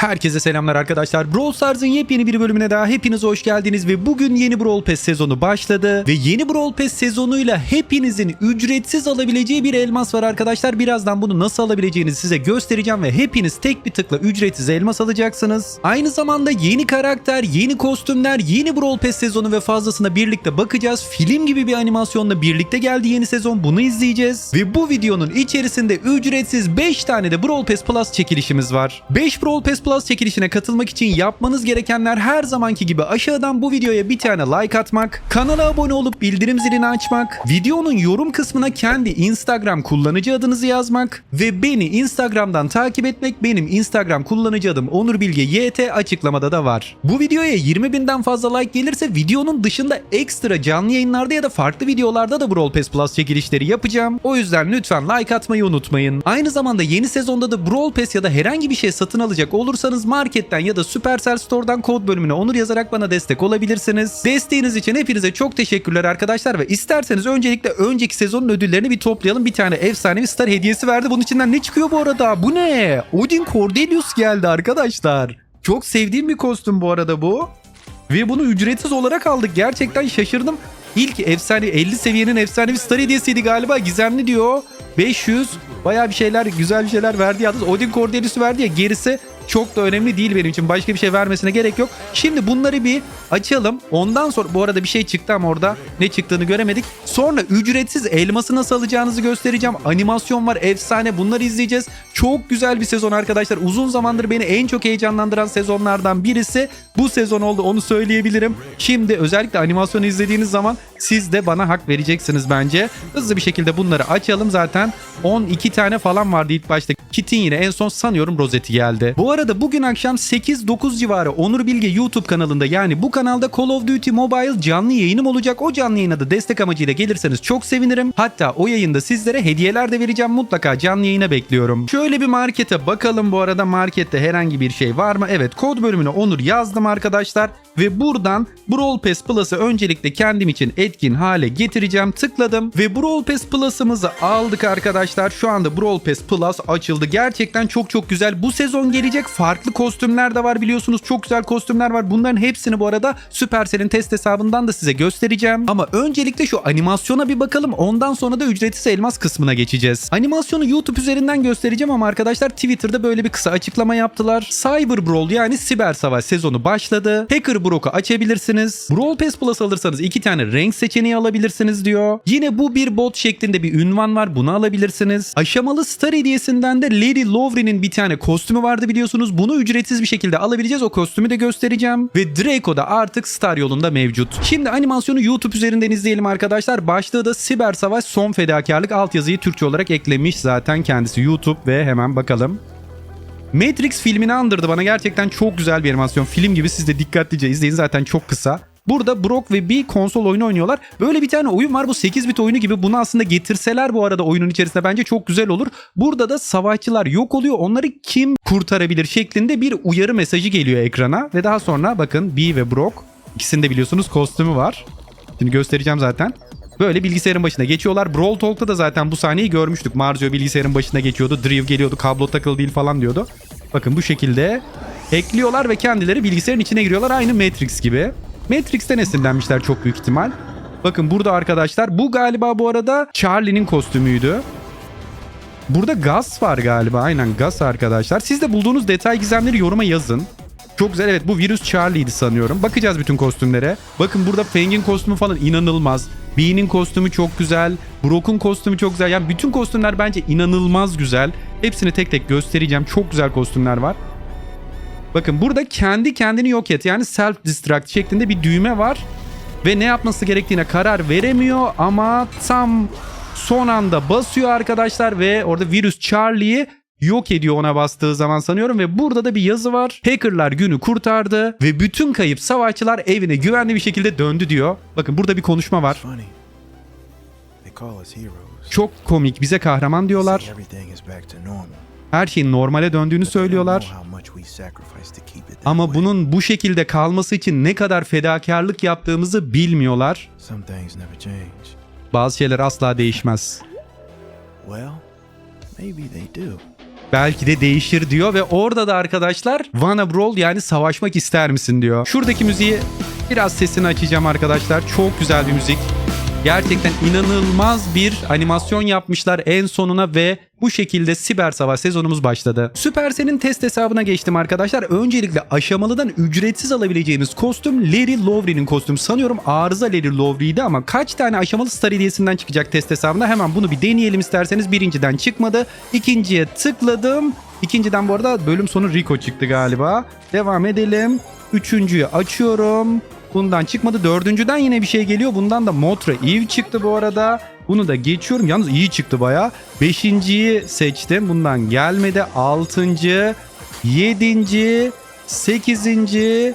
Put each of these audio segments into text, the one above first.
Herkese selamlar arkadaşlar. Brawl Stars'ın yepyeni bir bölümüne daha hepiniz hoş geldiniz ve bugün yeni Brawl Pass sezonu başladı ve yeni Brawl Pass sezonuyla hepinizin ücretsiz alabileceği bir elmas var arkadaşlar. Birazdan bunu nasıl alabileceğinizi size göstereceğim ve hepiniz tek bir tıkla ücretsiz elmas alacaksınız. Aynı zamanda yeni karakter, yeni kostümler, yeni Brawl Pass sezonu ve fazlasına birlikte bakacağız. Film gibi bir animasyonla birlikte geldi yeni sezon. Bunu izleyeceğiz. Ve bu videonun içerisinde ücretsiz 5 tane de Brawl Pass Plus çekilişimiz var. 5 Brawl Pass Plus çekilişine katılmak için yapmanız gerekenler her zamanki gibi aşağıdan bu videoya bir tane like atmak, kanala abone olup bildirim zilini açmak, videonun yorum kısmına kendi Instagram kullanıcı adınızı yazmak ve beni Instagram'dan takip etmek benim Instagram kullanıcı adım Onur Bilge YT açıklamada da var. Bu videoya 20 binden fazla like gelirse videonun dışında ekstra canlı yayınlarda ya da farklı videolarda da Brawl Pass Plus çekilişleri yapacağım. O yüzden lütfen like atmayı unutmayın. Aynı zamanda yeni sezonda da Brawl Pass ya da herhangi bir şey satın alacak olursanız marketten ya da Supercell Store'dan kod bölümüne Onur yazarak bana destek olabilirsiniz. Desteğiniz için hepinize çok teşekkürler arkadaşlar ve isterseniz öncelikle önceki sezonun ödüllerini bir toplayalım. Bir tane efsanevi star hediyesi verdi. Bunun içinden ne çıkıyor bu arada? Bu ne? Odin Cordelius geldi arkadaşlar. Çok sevdiğim bir kostüm bu arada bu. Ve bunu ücretsiz olarak aldık. Gerçekten şaşırdım. İlk efsane 50 seviyenin efsanevi star hediyesiydi galiba. Gizemli diyor. 500. Bayağı bir şeyler, güzel bir şeyler verdi yalnız. Odin Cordelius'u verdi ya gerisi çok da önemli değil benim için. Başka bir şey vermesine gerek yok. Şimdi bunları bir açalım. Ondan sonra bu arada bir şey çıktı ama orada ne çıktığını göremedik. Sonra ücretsiz elması nasıl alacağınızı göstereceğim. Animasyon var, efsane. Bunları izleyeceğiz. Çok güzel bir sezon arkadaşlar. Uzun zamandır beni en çok heyecanlandıran sezonlardan birisi bu sezon oldu. Onu söyleyebilirim. Şimdi özellikle animasyonu izlediğiniz zaman siz de bana hak vereceksiniz bence. Hızlı bir şekilde bunları açalım zaten. 12 tane falan vardı ilk başta. Kit'in yine en son sanıyorum rozeti geldi. Bu arada bugün akşam 8-9 civarı Onur Bilge YouTube kanalında yani bu kanalda Call of Duty Mobile canlı yayınım olacak. O canlı yayına da destek amacıyla gelirseniz çok sevinirim. Hatta o yayında sizlere hediyeler de vereceğim. Mutlaka canlı yayına bekliyorum. Şöyle bir markete bakalım bu arada markette herhangi bir şey var mı? Evet kod bölümüne Onur yazdım arkadaşlar. Ve buradan Brawl Pass Plus'ı öncelikle kendim için etkin hale getireceğim. Tıkladım ve Brawl Pass Plus'ımızı aldık arkadaşlar. Şu anda Brawl Pass Plus açıldı. Gerçekten çok çok güzel. Bu sezon gelecek farklı kostümler de var biliyorsunuz. Çok güzel kostümler var. Bunların hepsini bu arada Supercell'in test hesabından da size göstereceğim. Ama öncelikle şu animasyona bir bakalım. Ondan sonra da ücretsiz elmas kısmına geçeceğiz. Animasyonu YouTube üzerinden göstereceğim ama arkadaşlar Twitter'da böyle bir kısa açıklama yaptılar. Cyber Brawl yani siber savaş sezonu başladı. Hacker Brock'u açabilirsiniz. Brawl Pass Plus alırsanız iki tane renk seçeneği alabilirsiniz diyor. Yine bu bir bot şeklinde bir ünvan var. Bunu alabilirsiniz. Aşamalı Star hediyesinden de Lady Lowry'nin bir tane kostümü vardı biliyorsunuz. Bunu ücretsiz bir şekilde alabileceğiz. O kostümü de göstereceğim. Ve Draco da artık Star yolunda mevcut. Şimdi animasyonu YouTube üzerinden izleyelim arkadaşlar. Başlığı da Siber Savaş Son Fedakarlık altyazıyı Türkçe olarak eklemiş zaten kendisi YouTube ve hemen bakalım. Matrix filmini andırdı bana gerçekten çok güzel bir animasyon. Film gibi siz de dikkatlice izleyin zaten çok kısa. Burada Brock ve bir konsol oyunu oynuyorlar. Böyle bir tane oyun var bu 8 bit oyunu gibi. Bunu aslında getirseler bu arada oyunun içerisinde bence çok güzel olur. Burada da savaşçılar yok oluyor. Onları kim kurtarabilir şeklinde bir uyarı mesajı geliyor ekrana. Ve daha sonra bakın B ve Brock ikisinde biliyorsunuz kostümü var. Şimdi göstereceğim zaten. Böyle bilgisayarın başına geçiyorlar. Brawl Talk'ta da zaten bu sahneyi görmüştük. Marzio bilgisayarın başına geçiyordu. Driv geliyordu. Kablo takılı değil falan diyordu. Bakın bu şekilde ekliyorlar ve kendileri bilgisayarın içine giriyorlar. Aynı Matrix gibi. Matrix'ten esinlenmişler çok büyük ihtimal. Bakın burada arkadaşlar bu galiba bu arada Charlie'nin kostümüydü. Burada Gus var galiba. Aynen Gus arkadaşlar. Siz de bulduğunuz detay gizemleri yoruma yazın. Çok güzel evet bu virüs Charlie'ydi sanıyorum. Bakacağız bütün kostümlere. Bakın burada Fang'in kostümü falan inanılmaz. Bee'nin kostümü çok güzel. Brock'un kostümü çok güzel. Yani bütün kostümler bence inanılmaz güzel. Hepsini tek tek göstereceğim. Çok güzel kostümler var. Bakın burada kendi kendini yok et yani self destruct şeklinde bir düğme var. Ve ne yapması gerektiğine karar veremiyor ama tam son anda basıyor arkadaşlar ve orada virüs Charlie'yi yok ediyor ona bastığı zaman sanıyorum ve burada da bir yazı var. Hackerlar günü kurtardı ve bütün kayıp savaşçılar evine güvenli bir şekilde döndü diyor. Bakın burada bir konuşma var. Çok komik bize kahraman diyorlar. Her şeyin normale döndüğünü söylüyorlar. Ama bunun bu şekilde kalması için ne kadar fedakarlık yaptığımızı bilmiyorlar. Bazı şeyler asla değişmez. Belki de değişir diyor ve orada da arkadaşlar wanna brawl yani savaşmak ister misin diyor. Şuradaki müziği biraz sesini açacağım arkadaşlar. Çok güzel bir müzik. Gerçekten inanılmaz bir animasyon yapmışlar en sonuna ve bu şekilde siber savaş sezonumuz başladı. Supercell'in test hesabına geçtim arkadaşlar. Öncelikle aşamalıdan ücretsiz alabileceğimiz kostüm Larry Lowry'nin kostümü. Sanıyorum arıza Larry Lowry'ydi ama kaç tane aşamalı star hediyesinden çıkacak test hesabına hemen bunu bir deneyelim isterseniz. Birinciden çıkmadı. İkinciye tıkladım. İkinciden bu arada bölüm sonu Rico çıktı galiba. Devam edelim. Üçüncüyü açıyorum. Bundan çıkmadı. Dördüncüden yine bir şey geliyor. Bundan da Motra Eve çıktı bu arada. Bunu da geçiyorum. Yalnız iyi çıktı baya. Beşinciyi seçtim. Bundan gelmedi. Altıncı, yedinci, sekizinci,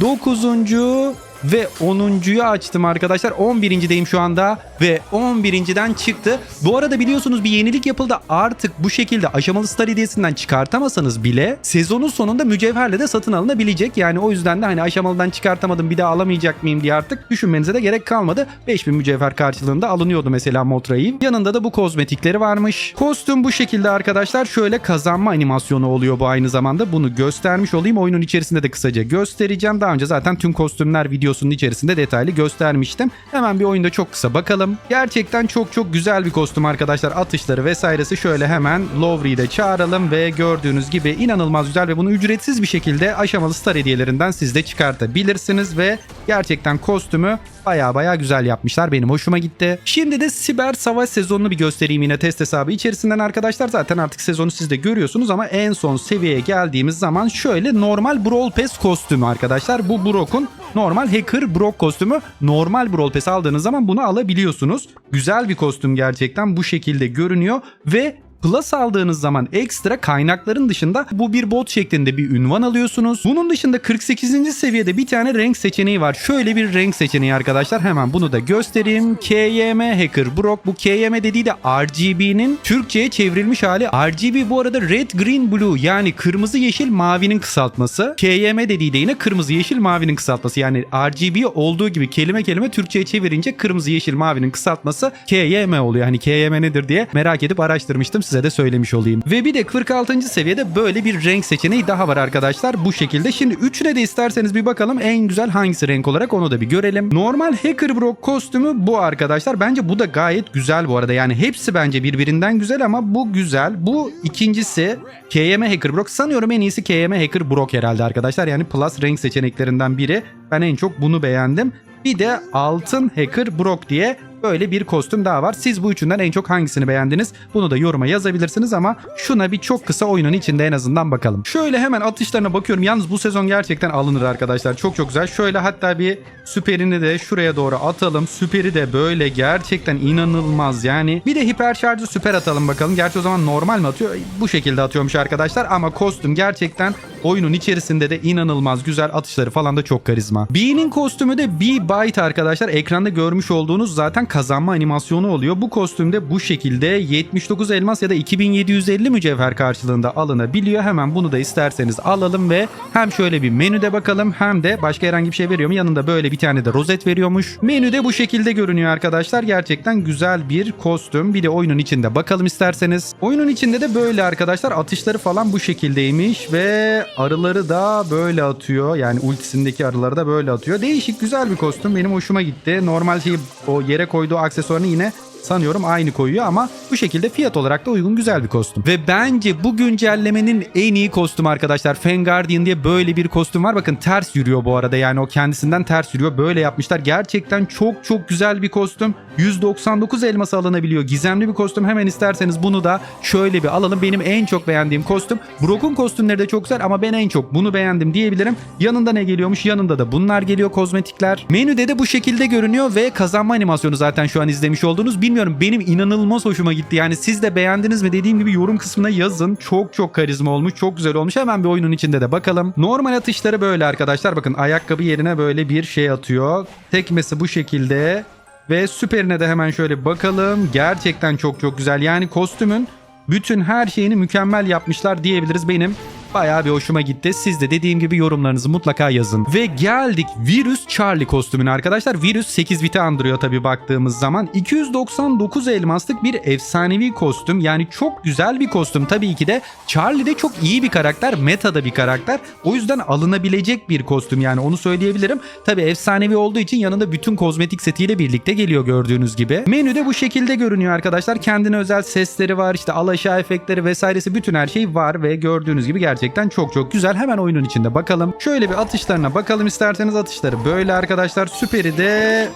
dokuzuncu ve 10.yu açtım arkadaşlar. 11.deyim şu anda ve 11.den çıktı. Bu arada biliyorsunuz bir yenilik yapıldı. Artık bu şekilde aşamalı star hediyesinden çıkartamasanız bile sezonun sonunda mücevherle de satın alınabilecek. Yani o yüzden de hani aşamalıdan çıkartamadım bir daha alamayacak mıyım diye artık düşünmenize de gerek kalmadı. 5000 mücevher karşılığında alınıyordu mesela Motra'yı. Yanında da bu kozmetikleri varmış. Kostüm bu şekilde arkadaşlar. Şöyle kazanma animasyonu oluyor bu aynı zamanda. Bunu göstermiş olayım. Oyunun içerisinde de kısaca göstereceğim. Daha önce zaten tüm kostümler videosunun içerisinde detaylı göstermiştim. Hemen bir oyunda çok kısa bakalım. Gerçekten çok çok güzel bir kostüm arkadaşlar. Atışları vesairesi şöyle hemen Lowry'i de çağıralım ve gördüğünüz gibi inanılmaz güzel ve bunu ücretsiz bir şekilde aşamalı star hediyelerinden siz de çıkartabilirsiniz ve gerçekten kostümü baya baya güzel yapmışlar. Benim hoşuma gitti. Şimdi de siber savaş sezonunu bir göstereyim yine test hesabı içerisinden arkadaşlar. Zaten artık sezonu siz de görüyorsunuz ama en son seviyeye geldiğimiz zaman şöyle normal Brawl Pass kostümü arkadaşlar. Bu Brock'un normal Hacker Brock kostümü. Normal Brawl Pass aldığınız zaman bunu alabiliyorsunuz. Güzel bir kostüm gerçekten bu şekilde görünüyor ve Plus aldığınız zaman ekstra kaynakların dışında bu bir bot şeklinde bir ünvan alıyorsunuz. Bunun dışında 48. seviyede bir tane renk seçeneği var. Şöyle bir renk seçeneği arkadaşlar. Hemen bunu da göstereyim. KYM Hacker Brock. Bu KYM dediği de RGB'nin Türkçe'ye çevrilmiş hali. RGB bu arada Red Green Blue yani kırmızı yeşil mavinin kısaltması. KYM dediği de yine kırmızı yeşil mavinin kısaltması. Yani RGB olduğu gibi kelime kelime Türkçe'ye çevirince kırmızı yeşil mavinin kısaltması KYM oluyor. Hani KYM nedir diye merak edip araştırmıştım size de söylemiş olayım. Ve bir de 46. seviyede böyle bir renk seçeneği daha var arkadaşlar bu şekilde. Şimdi üçüne de isterseniz bir bakalım en güzel hangisi renk olarak onu da bir görelim. Normal Hacker Brock kostümü bu arkadaşlar. Bence bu da gayet güzel bu arada. Yani hepsi bence birbirinden güzel ama bu güzel. Bu ikincisi KM Hacker Brock. Sanıyorum en iyisi KM Hacker Brock herhalde arkadaşlar. Yani plus renk seçeneklerinden biri. Ben en çok bunu beğendim. Bir de altın Hacker Brock diye böyle bir kostüm daha var. Siz bu üçünden en çok hangisini beğendiniz? Bunu da yoruma yazabilirsiniz ama şuna bir çok kısa oyunun içinde en azından bakalım. Şöyle hemen atışlarına bakıyorum. Yalnız bu sezon gerçekten alınır arkadaşlar. Çok çok güzel. Şöyle hatta bir süperini de şuraya doğru atalım. Süperi de böyle gerçekten inanılmaz yani. Bir de hiper şarjı süper atalım bakalım. Gerçi o zaman normal mi atıyor? Bu şekilde atıyormuş arkadaşlar ama kostüm gerçekten oyunun içerisinde de inanılmaz güzel atışları falan da çok karizma. Bee'nin kostümü de Bee Bite arkadaşlar. Ekranda görmüş olduğunuz zaten kazanma animasyonu oluyor. Bu kostümde bu şekilde 79 elmas ya da 2750 mücevher karşılığında alınabiliyor. Hemen bunu da isterseniz alalım ve hem şöyle bir menüde bakalım hem de başka herhangi bir şey veriyor mu? Yanında böyle bir tane de rozet veriyormuş. Menüde bu şekilde görünüyor arkadaşlar. Gerçekten güzel bir kostüm. Bir de oyunun içinde bakalım isterseniz. Oyunun içinde de böyle arkadaşlar atışları falan bu şekildeymiş ve arıları da böyle atıyor. Yani ultisindeki arıları da böyle atıyor. Değişik güzel bir kostüm. Benim hoşuma gitti. Normal şey o yere koyduğu aksesuarını yine sanıyorum aynı koyuyor ama bu şekilde fiyat olarak da uygun güzel bir kostüm. Ve bence bu güncellemenin en iyi kostümü arkadaşlar. Fan Guardian diye böyle bir kostüm var. Bakın ters yürüyor bu arada yani o kendisinden ters yürüyor. Böyle yapmışlar. Gerçekten çok çok güzel bir kostüm. 199 elması alınabiliyor. Gizemli bir kostüm. Hemen isterseniz bunu da şöyle bir alalım. Benim en çok beğendiğim kostüm. Brock'un kostümleri de çok güzel ama ben en çok bunu beğendim diyebilirim. Yanında ne geliyormuş? Yanında da bunlar geliyor kozmetikler. Menüde de bu şekilde görünüyor ve kazanma animasyonu zaten şu an izlemiş olduğunuz. Bilmiyorum benim inanılmaz hoşuma gitti. Yani siz de beğendiniz mi? Dediğim gibi yorum kısmına yazın. Çok çok karizma olmuş. Çok güzel olmuş. Hemen bir oyunun içinde de bakalım. Normal atışları böyle arkadaşlar. Bakın ayakkabı yerine böyle bir şey atıyor. Tekmesi bu şekilde. Ve süperine de hemen şöyle bakalım. Gerçekten çok çok güzel. Yani kostümün bütün her şeyini mükemmel yapmışlar diyebiliriz. Benim Bayağı bir hoşuma gitti. Siz de dediğim gibi yorumlarınızı mutlaka yazın. Ve geldik Virüs Charlie kostümüne arkadaşlar. Virüs 8 biti andırıyor tabii baktığımız zaman. 299 elmaslık bir efsanevi kostüm. Yani çok güzel bir kostüm tabii ki de. Charlie de çok iyi bir karakter. Meta'da bir karakter. O yüzden alınabilecek bir kostüm yani onu söyleyebilirim. Tabii efsanevi olduğu için yanında bütün kozmetik setiyle birlikte geliyor gördüğünüz gibi. Menüde bu şekilde görünüyor arkadaşlar. Kendine özel sesleri var. işte alaşağı efektleri vesairesi bütün her şey var ve gördüğünüz gibi gerçekten çok çok güzel. Hemen oyunun içinde bakalım. Şöyle bir atışlarına bakalım isterseniz atışları böyle arkadaşlar. Süperi de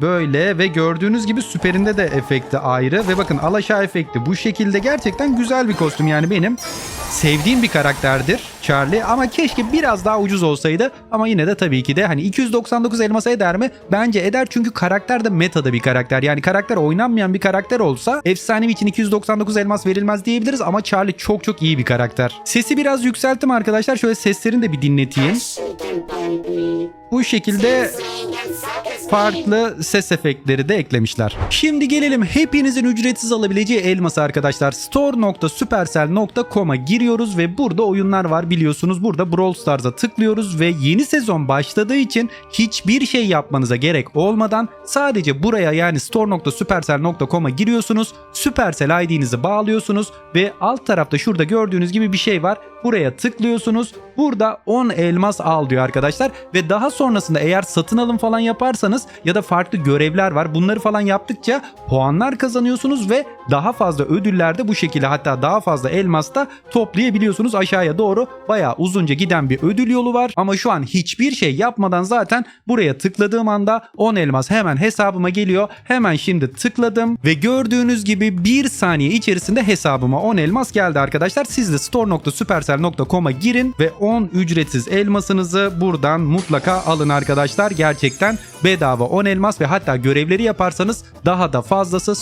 böyle ve gördüğünüz gibi süperinde de efekti ayrı. Ve bakın alaşağı efekti bu şekilde. Gerçekten güzel bir kostüm. Yani benim sevdiğim bir karakterdir Charlie. Ama keşke biraz daha ucuz olsaydı. Ama yine de tabii ki de hani 299 elmasa eder mi? Bence eder. Çünkü karakter de metada bir karakter. Yani karakter oynanmayan bir karakter olsa efsanevi için 299 elmas verilmez diyebiliriz. Ama Charlie çok çok iyi bir karakter. Sesi biraz yükselttim arkadaşlar. Şöyle seslerini de bir dinleteyim. Bu şekilde farklı ses efektleri de eklemişler. Şimdi gelelim hepinizin ücretsiz alabileceği elması arkadaşlar. store.supercell.com'a giriyoruz ve burada oyunlar var biliyorsunuz. Burada Brawl Stars'a tıklıyoruz ve yeni sezon başladığı için hiçbir şey yapmanıza gerek olmadan sadece buraya yani store.supercell.com'a giriyorsunuz. Supercell ID'nizi bağlıyorsunuz ve alt tarafta şurada gördüğünüz gibi bir şey var. Buraya tıklıyorsunuz. Burada 10 elmas al diyor arkadaşlar ve daha sonrasında eğer satın alım falan yaparsanız ya da farklı görevler var. Bunları falan yaptıkça puanlar kazanıyorsunuz ve daha fazla ödüller de bu şekilde hatta daha fazla elmas da toplayabiliyorsunuz aşağıya doğru. Bayağı uzunca giden bir ödül yolu var ama şu an hiçbir şey yapmadan zaten buraya tıkladığım anda 10 elmas hemen hesabıma geliyor. Hemen şimdi tıkladım ve gördüğünüz gibi bir saniye içerisinde hesabıma 10 elmas geldi arkadaşlar. Siz de store.supercell.com'a girin ve 10 ücretsiz elmasınızı buradan mutlaka alın arkadaşlar. Gerçekten bedava 10 elmas ve hatta görevleri yaparsanız daha da fazlası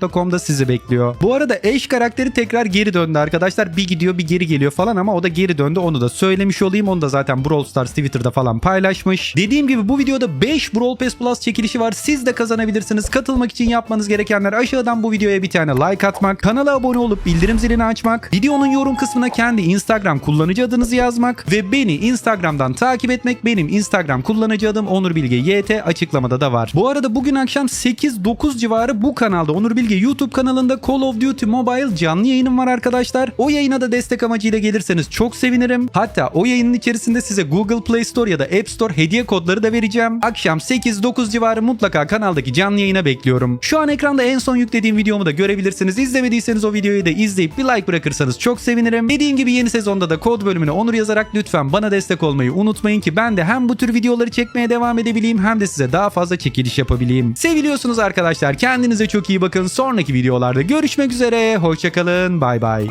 store.supercell.com'da sizi bekliyor. Bu arada Ash karakteri tekrar geri döndü arkadaşlar. Bir gidiyor bir geri geliyor falan ama o da geri döndü. Onu da söylemiş olayım. Onu da zaten Brawl Stars Twitter'da falan paylaşmış. Dediğim gibi bu videoda 5 Brawl Pass Plus çekilişi var. Siz de kazanabilirsiniz. Katılmak için yapmanız gerekenler aşağıdan bu videoya bir tane like atmak, kanala abone olup bildirim zilini açmak, videonun yorum kısmına kendi Instagram kullanıcı adınızı yazmak ve beni Instagram'dan takip etmek. Benim Instagram kullanıcı adım Onur Bilge YT açıklamada da var. Bu arada bugün akşam 8-9 civarı bu kanalda Onur Bilge YouTube kanalında Call of Duty Mobile canlı yayınım var arkadaşlar. O yayına da destek amacıyla gelirseniz çok sevinirim. Hatta o yayının içerisinde size Google Play Store ya da App Store hediye kodları da vereceğim. Akşam 8-9 civarı mutlaka kanaldaki canlı yayına bekliyorum. Şu an ekranda en son yüklediğim videomu da görebilirsiniz. İzlemediyseniz o videoyu da izleyip bir like bırakırsanız çok sevinirim. Dediğim gibi yeni sezonda da kod bölümüne Onur yazarak lütfen bana destek olmayı unutmayın ki ben de hem bu tür videoları çekmeye devam edebileyim hem de size daha fazla çekiliş yapabileyim. Seviliyorsunuz arkadaşlar. Kendinize çok iyi bakın. Sonraki videolarda görüşmek üzere. Hoşçakalın. Bay bay.